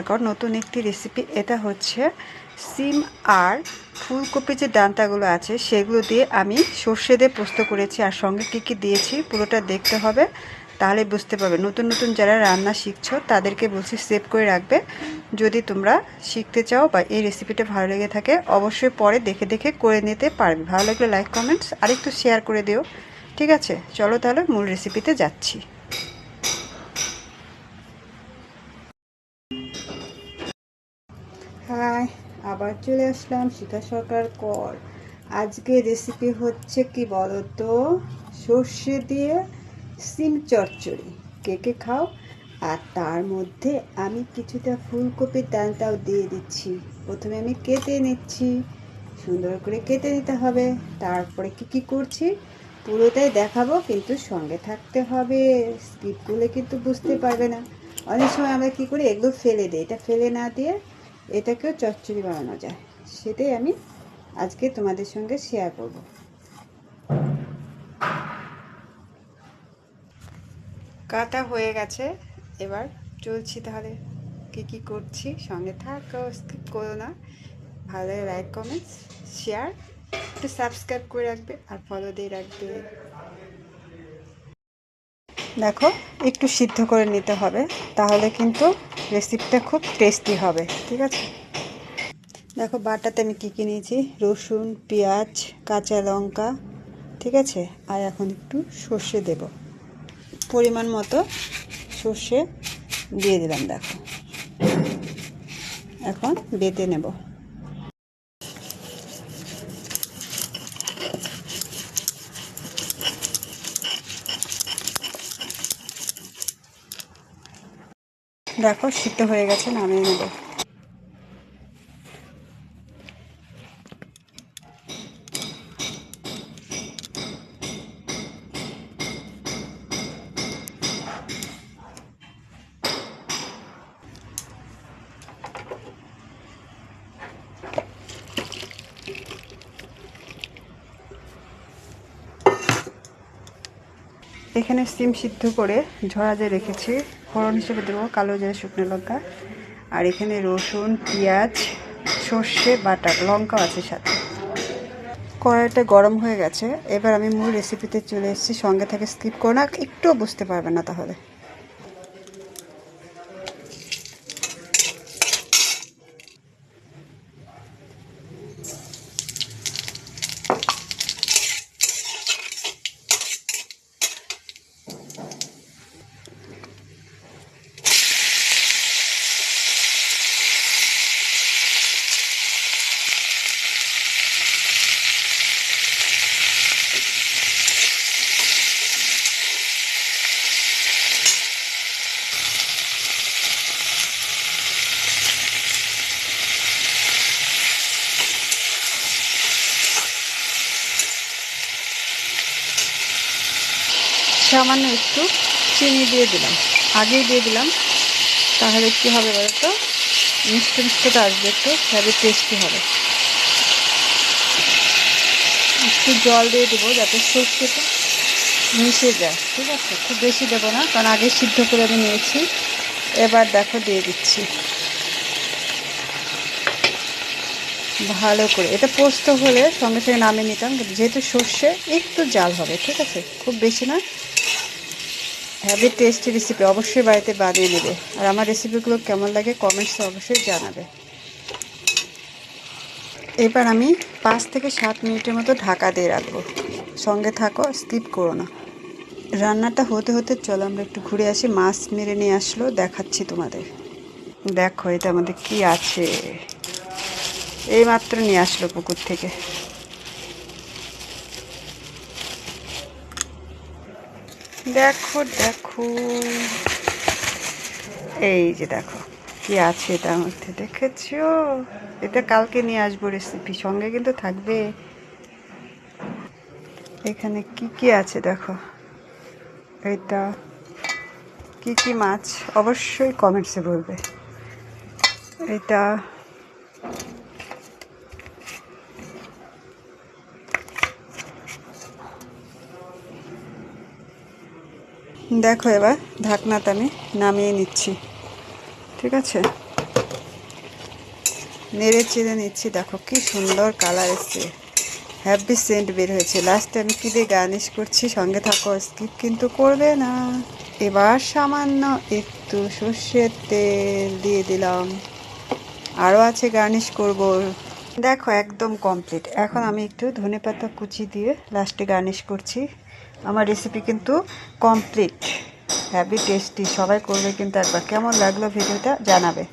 দেখো নতুন একটি রেসিপি এটা হচ্ছে সিম আর ফুলকপি যে ডান্তাগুলো আছে, সেগুলো দিয়ে আমি সর্ষে দিয়ে পোস্ত করেছি, আর সঙ্গে কী কী দিয়েছি পুরোটা দেখতে হবে, তাহলে বুঝতে পারবে। নতুন নতুন যারা রান্না শিখছো, তাদেরকে বলছি সেভ করে রাখবে। যদি তোমরা শিখতে চাও বা এই রেসিপিটা ভালো লেগে থাকে, অবশ্যই পরে দেখে দেখে করে নিতে পারবে। ভালো লাগলে লাইক কমেন্টস আর একটু শেয়ার করে দিও। ঠিক আছে? চলো তাহলে মূল রেসিপিতে যাচ্ছি। হাই, আবার চলে আসলাম শিখা সরকার কর আজকে রেসিপি হচ্ছে কি বলো তো? সর্ষে দিয়ে সিম চচ্চড়ি। কে কে খাও? আর তার মধ্যে আমি কিছুটা ফুলকপির ডালটাও দিয়ে দিচ্ছি। প্রথমে আমি কেটে নিচ্ছি। সুন্দর করে কেটে নিতে হবে। তারপরে কি কি করছি? পুরোটাই দেখাবো, কিন্তু সঙ্গে থাকতে হবে। স্কিপ করলে কিন্তু বুঝতে পারবে না। অনেক সময় আমরা কি করি? এগুলো ফেলে দিই। এটা ফেলে না দিয়ে এটাকেও চচ্চড়ি বানানো যায়। সেটাই আমি আজকে তোমাদের সঙ্গে শেয়ার করব। কাটা হয়ে গেছে। এবার চলছি তাহলে। কি কি করছি? সঙ্গে থাকো স্কিপ করো না। ভালো লাইক কমেন্টস শেয়ার একটু সাবস্ক্রাইব করে রাখবে আর ফলো দিয়ে রাখবে। দেখো, একটু সিদ্ধ করে নিতে হবে। তাহলে কিন্তু রেসিপিটা খুব টেস্টি হবে, ঠিক আছে? দেখো বাটাতে আমি কী কী নিয়েছি? রসুন, পেঁয়াজ, কাঁচা লঙ্কা, ঠিক আছে? আর এখন একটু সর্ষে দেব। পরিমাণ মতো সর্ষে দিয়ে দিলাম, দেখো। এখন বেটে নেব। দেখো সিদ্ধ হয়ে গেছে নামিয়ে নেব। এখানে সিম সিদ্ধ করে ঝরা যে রেখেছি, ফোড়ন হিসেবে দেবো কালো জিরে, শুকনো লঙ্কা। আর এখানে রসুন, পেঁয়াজ, সর্ষে, বাটার, লঙ্কাও আছে সাথে। কড়াইটা গরম হয়ে গেছে। এবার আমি মূল রেসিপিতে চলে এসেছি, সঙ্গে থেকে স্কিপ করো না, একটুও বুঝতে পারবে না তাহলে। সামান্য একটু চিনি দিয়ে দিলাম। আগেই দিয়ে দিলাম। তাহলে কী হবে বলতো? মিষ্টি মিষ্টিটা আসবে একটু হেভি টেস্টি হবে। একটু জল দিয়ে দেবো যাতে সর্ষেটা মিশে যায়। ঠিক আছে? খুব বেশি দেবো না, কারণ আগে সিদ্ধ করে আমি নিয়েছি। এবার দেখো দিয়ে দিচ্ছি। ভালো করে। এটা পোস্ত হলে সঙ্গে সঙ্গে নামিয়ে নিতাম যেহেতু সর্ষে, একটু জাল হবে। ঠিক আছে? খুব বেশি না। হ্যাভি টেস্টি রেসিপি অবশ্যই বাড়িতে বানিয়ে নেবে। আর আমার রেসিপিগুলো কেমন লাগে কমেন্টসে অবশ্যই জানাবে। এবার আমি পাঁচ থেকে সাত মিনিটের মতো ঢাকা দিয়ে রাখব। সঙ্গে থাকো স্কিপ করো না। রান্নাটা হতে হতে চলো, আমরা একটু ঘুরে আসি। মাছ মেরে নিয়ে আসলো, দেখাচ্ছি তোমাদের। দেখো এটা আমাদের কি আছে। এই মাত্র নিয়ে আসলো পুকুর থেকে। দেখো দেখো। এই যে দেখো, কি আছে এটার মধ্যে, দেখেছ? এটা কালকে নিয়ে আসব রেসিপি সঙ্গে কিন্তু থাকবে। এখানে কি কি আছে দেখো? এটা কি কি মাছ? অবশ্যই কমেন্টসে বলবে। এটা দেখো এবার ঢাকনাটা আমি নামিয়ে নিচ্ছি। ঠিক আছে? নেড়ে চেড়ে নিচ্ছি। দেখো কি সুন্দর কালার এসছে। হ্যাপি সেন্ট বের হয়েছে। লাস্টে আমি কী দিয়ে গার্নিশ করছি? সঙ্গে থাকো স্কিপ কিন্তু করবে না। এবার সামান্য একটু সর্ষের তেল দিয়ে দিলাম। আরও আছে গার্নিশ করব। দেখো একদম কমপ্লিট এখন আমি একটু ধনেপাতা কুচি দিয়ে লাস্টে গার্নিশ করছি। আমার রেসিপি কিন্তু কমপ্লিট হ্যাভি টেস্টি সবাই করবে কিন্তু একবার। কেমন লাগল ভিডিওটা জানাবে।